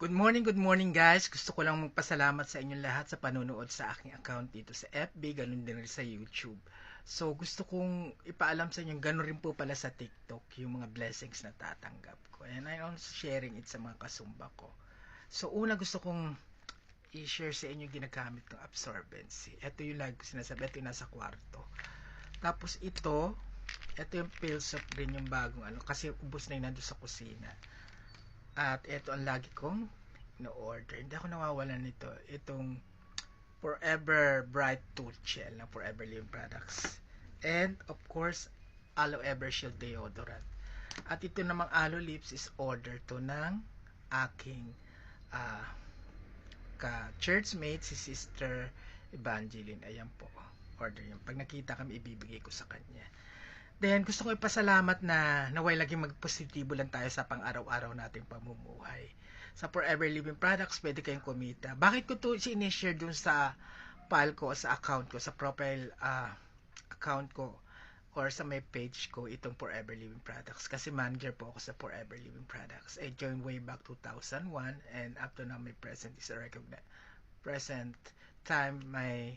Good morning, good morning guys. Gusto ko lang magpasalamat sa inyong lahat sa panonood sa aking account dito sa FB, ganun din rin sa YouTube. So gusto kong ipaalam sa inyo, ganun rin po pala sa TikTok, yung mga blessings na tatanggap ko. And I'm also sharing it sa mga kasumba ko. So una gusto kong i-share sa inyo ginagamit ng absorbency. Ito yung lagi ko sinasabi, ito yung nasa kwarto. Tapos ito, ito yung pills of rin yung bagong ano, kasi ubos na yun nandun sa kusina. At ito ang lagi kong ino-order. Hindi ako nawawalan nito. Itong Forever Bright Tooth Gel ng Forever Living Products. And of course, Aloe Ever Shield Deodorant. At ito namang Aloe Lips is order to ng aking uh, ka-churchmate, si Sister Evangeline. Ayan po. Order yun. Pag nakita kami, ibibigay ko sa kanya. Then, gusto ko ipasalamat na naway laging magpositibo lang tayo sa pang-araw-araw nating pamumuhay. Sa Forever Living Products, pwede kayong kumita. Bakit ko to sinishare dun sa file ko, sa account ko, sa profile uh, account ko, or sa my page ko, itong Forever Living Products. Kasi manager po ako sa Forever Living Products. I joined way back 2001 and up to now my present is a recognized present time my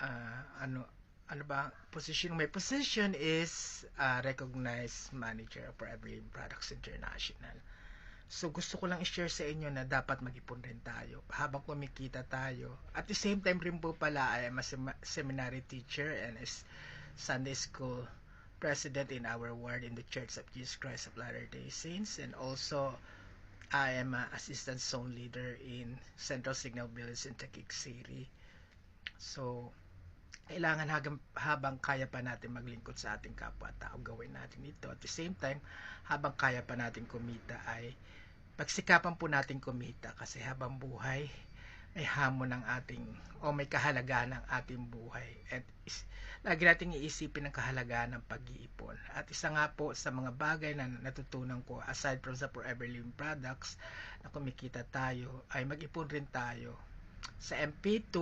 uh, ano ano ba position my position is uh, recognized manager for every products international. So gusto ko lang i-share sa inyo na dapat mag-ipon rin tayo. Habang kumikita tayo at the same time rin po pala I am a sem- seminary teacher and is Sunday school president in our ward in the Church of Jesus Christ of Latter-day Saints. And also I am an assistant zone leader in Central Signal Village in Taguig City. So kailangan habang, habang kaya pa natin maglingkod sa ating kapwa-tao, gawin natin ito. At the same time, habang kaya pa natin kumita ay pagsikapan po natin kumita kasi habang buhay ay hamon ng ating o may kahalagaan ng ating buhay. At is, lagi nating iisipin ang kahalagaan ng pag-iipon. At isa nga po sa mga bagay na natutunan ko aside from sa Forever Living Products na kumikita tayo ay mag-ipon rin tayo. Sa MP2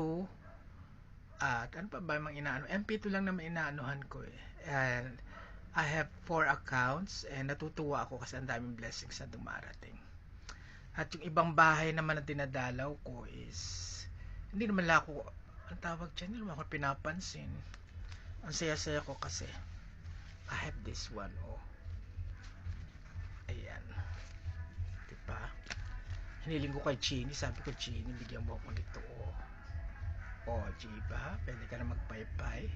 at ano pa ba yung inaano? MP2 lang naman inaanuhan ko eh. And I have four accounts and natutuwa ako kasi ang daming blessings na dumarating. At yung ibang bahay naman na dinadalaw ko is hindi naman lang ako ang tawag dyan, hindi naman ako pinapansin. Ang saya-saya ko kasi I have this one, oh. Ayan. Diba? Hiniling ko kay Chini, sabi ko, Chini, bigyan mo ako nito, oh. O, oh, diba? Pwede ka na magpaypay.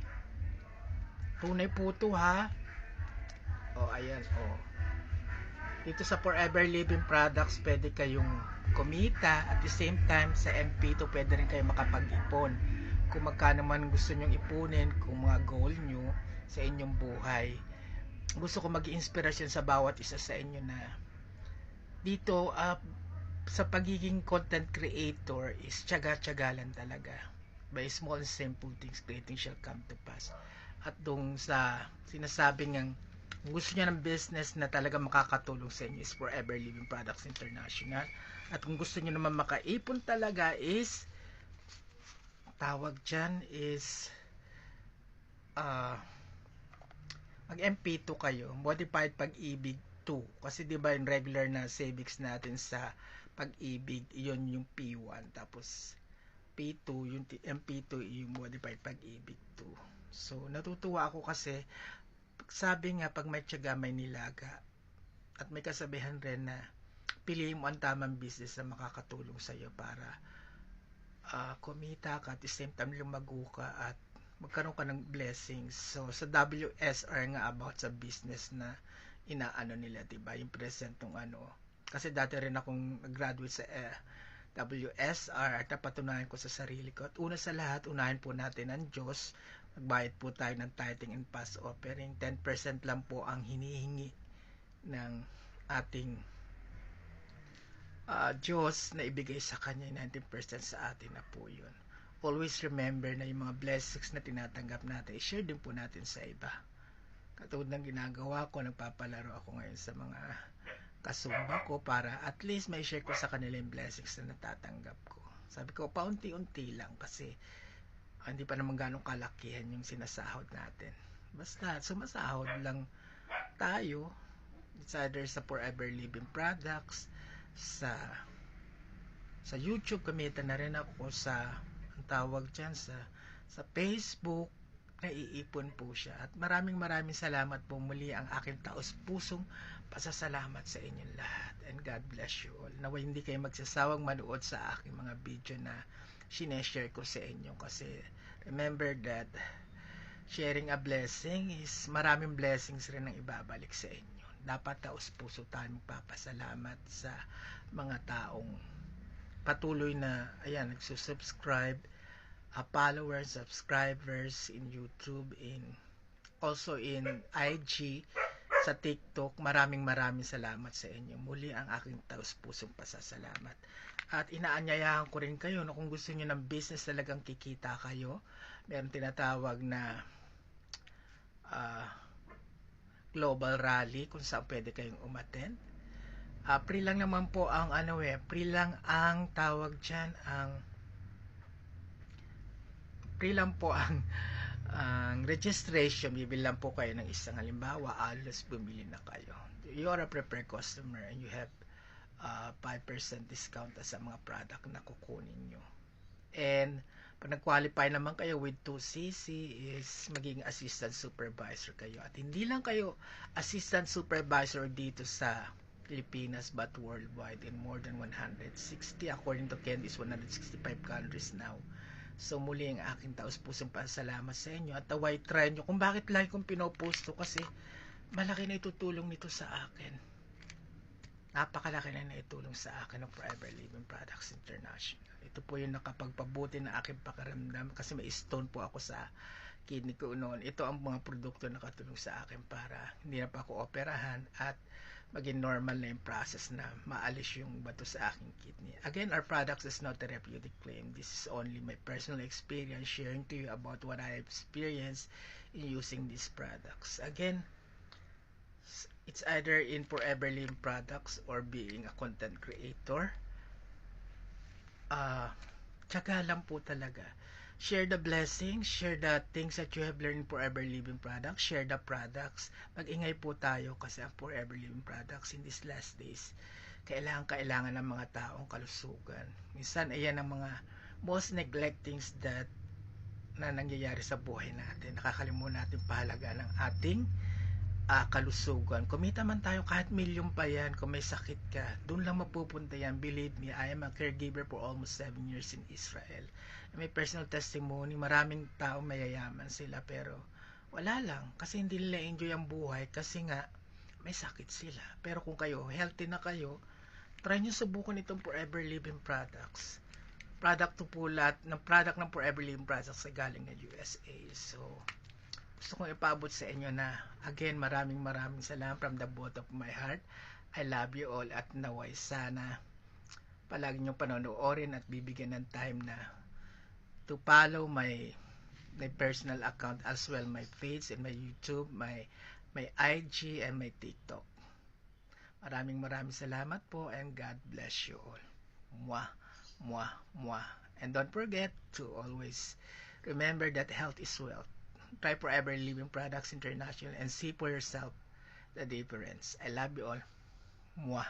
Tunay po to, ha? O, oh, ayan, o. Oh. Dito sa Forever Living Products, pwede kayong kumita. At the same time, sa MP2, pwede rin kayo makapag-ipon. Kung magkano man gusto nyong ipunin, kung mga goal nyo sa inyong buhay. Gusto ko mag-inspirasyon sa bawat isa sa inyo na dito, uh, sa pagiging content creator is tsaga-tsaga lang talaga by small simple things great shall come to pass. At dong sa sinasabing ng gusto niya ng business na talaga makakatulong sa inyo is Forever Living Products International. At kung gusto niyo naman makaipon talaga is tawag dyan is uh, mag MP2 kayo modified pag-ibig 2 kasi di ba yung regular na savings natin sa pag-ibig yon yung P1 tapos P2, yung MP2, yung modified pag-ibig 2. So, natutuwa ako kasi sabi nga pag may tiyaga may nilaga at may kasabihan rin na piliin mo ang tamang business na makakatulong sa iyo para uh, kumita ka at the same time lumago ka at magkaroon ka ng blessings. So, sa WSR nga about sa business na inaano nila, 'di ba? Yung present ng ano. Kasi dati rin akong graduate sa eh, WSR at napatunayan ko sa sarili ko. At una sa lahat, unahin po natin ang Diyos. Magbayad po tayo ng tithing and pass offering. 10% lang po ang hinihingi ng ating uh, Diyos na ibigay sa Kanya. 19% sa atin na po yun. Always remember na yung mga blessings na tinatanggap natin, share din po natin sa iba. Katulad ng ginagawa ko, nagpapalaro ako ngayon sa mga kasumba ko para at least may share ko sa kanila yung blessings na natatanggap ko. Sabi ko, paunti-unti lang kasi ah, hindi pa naman ganong kalakihan yung sinasahod natin. Basta, sumasahod lang tayo. It's either sa Forever Living Products, sa sa YouTube, gamitan na rin ako sa, ang tawag dyan, sa, sa Facebook, naiipon po siya. At maraming maraming salamat po muli ang aking taos pusong pasasalamat sa inyong lahat. And God bless you all. Naway hindi kayo magsasawang manood sa aking mga video na sineshare ko sa inyo. Kasi remember that sharing a blessing is maraming blessings rin ang ibabalik sa inyo. Dapat taos puso tayo magpapasalamat sa mga taong patuloy na ayan nagsusubscribe uh, followers, subscribers in YouTube, in also in IG, sa TikTok. Maraming maraming salamat sa inyo. Muli ang aking taus pusong pasasalamat. At inaanyayahan ko rin kayo na kung gusto niyo ng business talagang kikita kayo, meron tinatawag na uh, global rally kung saan pwede kayong umattend. Uh, free lang naman po ang ano eh, free lang ang tawag dyan, ang free lang po ang ang registration, bibili lang po kayo ng isang halimbawa, alos bumili na kayo. You are a prepared customer and you have uh, 5% discount sa mga product na kukunin nyo. And pag nag-qualify naman kayo with 2CC is maging assistant supervisor kayo. At hindi lang kayo assistant supervisor dito sa Pilipinas but worldwide in more than 160 according to Candice 165 countries now So muli ang aking taos pusong pasalamat sa inyo at taway try nyo kung bakit lagi kong pinoposto kasi malaki na itutulong nito sa akin. Napakalaki na na itulong sa akin ng Forever Living Products International. Ito po yung nakapagpabuti ng aking pakaramdam kasi may stone po ako sa kidney ko noon. Ito ang mga produkto na katulong sa akin para hindi na pa ako operahan at maging normal na yung process na maalis yung bato sa aking kidney. Again, our products is not a therapeutic claim. This is only my personal experience sharing to you about what I experienced in using these products. Again, it's either in Forever Living products or being a content creator. Uh, tsaga lang po talaga share the blessings, share the things that you have learned Forever Living Products, share the products. Mag-ingay po tayo kasi ang Forever Living Products in these last days, kailangan kailangan ng mga taong kalusugan. Minsan, ayan ang mga most neglect things that na nangyayari sa buhay natin. Nakakalimutan natin pahalaga ng ating uh, kalusugan. Kumita man tayo kahit milyon pa yan, kung may sakit ka, doon lang mapupunta yan. Believe me, I am a caregiver for almost 7 years in Israel may personal testimony, maraming tao mayayaman sila pero wala lang kasi hindi nila enjoy ang buhay kasi nga may sakit sila. Pero kung kayo healthy na kayo, try nyo subukan itong Forever Living products. Product to po lahat ng product ng Forever Living products ay galing ng USA. So, gusto kong ipabot sa inyo na again, maraming maraming salamat from the bottom of my heart. I love you all at naway. Sana palagi nyo panonoorin at bibigyan ng time na to follow my my personal account as well my page and my YouTube my my IG and my TikTok. Maraming maraming salamat po and God bless you all. Mwah mwah mwah. And don't forget to always remember that health is wealth try forever living products international and see for yourself the difference. I love you all. Mwah